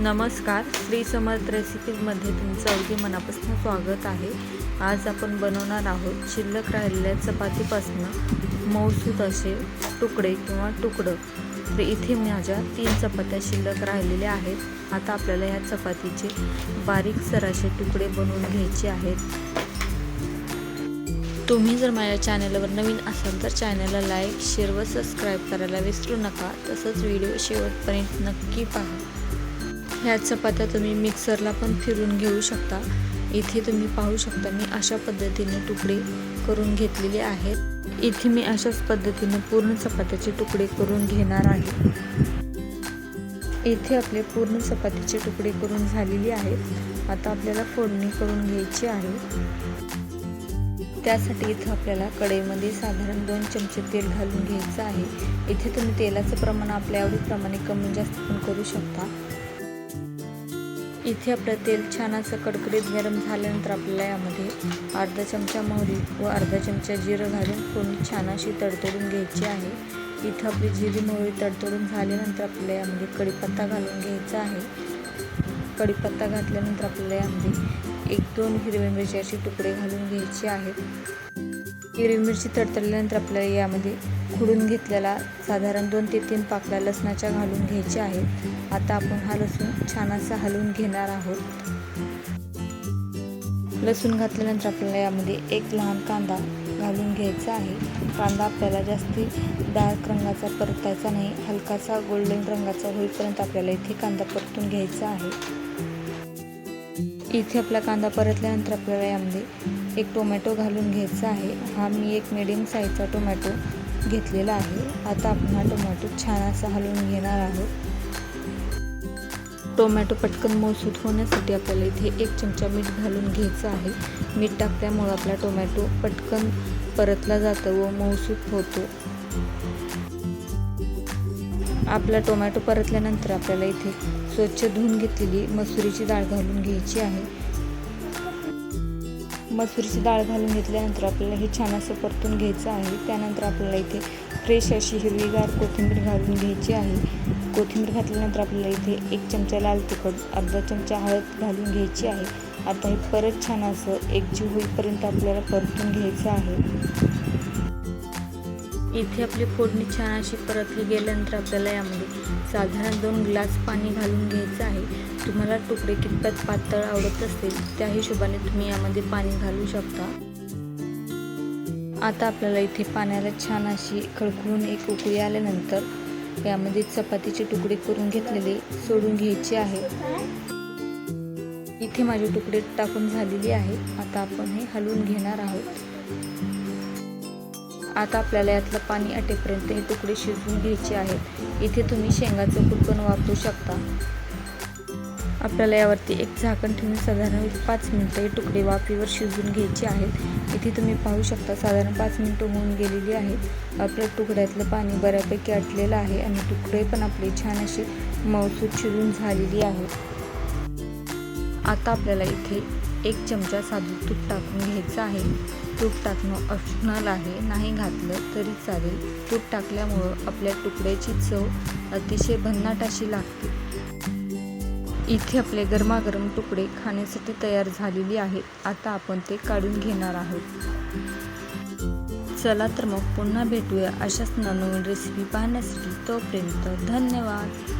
नमस्कार श्री समर्थ रेसिपीजमध्ये तुमचं अगदी मनापासून स्वागत आहे. आज आपण बनवणार आहोत शिल्लक राहिलेल्या चपातीपासून मौसूद असे तुकडे किंवा तुकडं. तर इथे माझ्या तीन चपात्या शिल्लक राहिलेल्या आहेत. आता आपल्याला ह्या चपातीचे बारीक सराशे तुकडे बनवून घ्यायचे आहेत. तुम्ही जर माझ्या चॅनलवर नवीन असाल तर चॅनलला लाईक शेअर व सबस्क्राईब करायला विसरू नका. तसंच व्हिडिओ शेवटपर्यंत नक्की पहा. ह्या चपात्या तुम्ही मिक्सरला पण फिरून घेऊ शकता. इथे तुम्ही पाहू शकता मी अशा पद्धतीने तुकडे करून घेतलेले आहेत. इथे मी अशाच पद्धतीने पूर्ण चपात्याचे तुकडे करून घेणार आहे. इथे आपले पूर्ण चपातीचे तुकडे करून झालेले आहेत. आता आपल्याला फोडणी करून घ्यायची आहे. त्यासाठी इथं आपल्याला कढईमध्ये साधारण दोन चमचे तेल घालून घ्यायचं आहे. इथे तुम्ही तेलाचं प्रमाण आपल्या आवडीप्रमाणे कमी जास्त पण करू शकता. इथे आपलं तेल छान असं कडकडीत गरम झाल्यानंतर आपल्याला यामध्ये अर्धा चमचा मोहरी व अर्धा चमचा जिरं घालून फोडणी छान अशी तडतडून घ्यायची आहे. इथं आपली जिरी मोहरी तडतडून झाल्यानंतर आपल्याला यामध्ये कढीपत्ता घालून घ्यायचा आहे. कढीपत्ता घातल्यानंतर आपल्याला यामध्ये एक दोन हिरव्या मिरच्याचे तुकडे घालून घ्यायचे आहेत. हिरवी मिरची तडतडल्यानंतर आपल्याला यामध्ये खुडून घेतलेला साधारण दोन ते तीन पाकळ्या लसणाच्या घालून घ्यायच्या आहेत. आता आपण हा लसूण छान असा हलवून घेणार आहोत. लसूण घातल्यानंतर आपल्याला यामध्ये एक लहान कांदा घालून घ्यायचा आहे. कांदा आपल्याला जास्ती डार्क रंगाचा परतायचा नाही. हलकासा गोल्डन रंगाचा होईपर्यंत आपल्याला इथे कांदा परतून घ्यायचा आहे. इथे आपला कांदा परतल्यानंतर आपल्याला यामध्ये एक टोमॅटो घालून घ्यायचा आहे. हा मी एक मिडियम साईजचा टोमॅटो घेतलेला आहे. आता आपण हा टोमॅटो छान असा हलवून घेणार आहोत. टोमॅटो पटकन मोसूत होण्यासाठी आपल्याला इथे एक चमचा मीठ घालून घ्यायचं आहे. मीठ टाकल्यामुळं आपला टोमॅटो पटकन परतला जातं व मौसूत होतो. आपला टोमॅटो परतल्यानंतर आपल्याला इथे स्वच्छ धुवून घेतलेली मसुरीची डाळ घालून घ्यायची आहे. मसुरीची डाळ घालून घेतल्यानंतर आपल्याला हे छान असं परतून घ्यायचं आहे. त्यानंतर आपल्याला इथे फ्रेश अशी हिरवीगार कोथिंबीर घालून घ्यायची आहे. कोथिंबीर घातल्यानंतर आपल्याला इथे एक चमचा लाल तिखट अर्धा चमचा हळद घालून घ्यायची आहे. आता हे परत छान असं एकजीव होईपर्यंत आपल्याला परतून घ्यायचं आहे. इथे आपली फोडणी छान अशी परतली गेल्यानंतर आपल्याला यामध्ये साधारण दोन ग्लास पाणी घालून घ्यायचं आहे. तुम्हाला तुकडे कितपत पातळ आवडत असतील त्या हिशोबाने तुम्ही यामध्ये पाणी घालू शकता. आता आपल्याला इथे पाण्याला छान अशी खळखळून एक उकळी आल्यानंतर यामध्ये चपातीचे तुकडे करून घेतलेले सोडून घ्यायचे आहे. इथे माझे तुकडे टाकून झालेली आहे. आता आपण हे हलवून घेणार आहोत. आता आपल्याला यातलं पाणी आटेपर्यंत हे तुकडे शिजवून घ्यायचे आहेत. इथे तुम्ही शेंगाचं कूट पण वापरू शकता. आपल्याला यावरती एक झाकण ठेवून साधारण पाच मिनटं हे तुकडे वाफेवर शिजवून घ्यायचे आहेत. इथे तुम्ही पाहू शकता साधारण पाच मिनटं होऊन गेलेली आहेत आपल्या तुकड्यातलं पाणी बऱ्यापैकी आटलेलं आहे आणि तुकडे पण आपले छान असे मौसूद शिजून झालेली आहेत आता आपल्याला इथे एक चमचा साधू तूप टाकून घ्यायचं आहे. तूप टाकणं ऑप्शनल आहे. नाही घातलं तरी चालेल. तूप टाकल्यामुळं आपल्या तुकड्याची चव अतिशय भन्नाट अशी लागते. इथे आपले गरमागरम तुकडे खाण्यासाठी तयार झालेली आहेत. आता आपण ते काढून घेणार आहोत. चला तर मग पुन्हा भेटूया अशाच नवनवीन रेसिपी पाहण्यासाठी. तोपर्यंत धन्यवाद.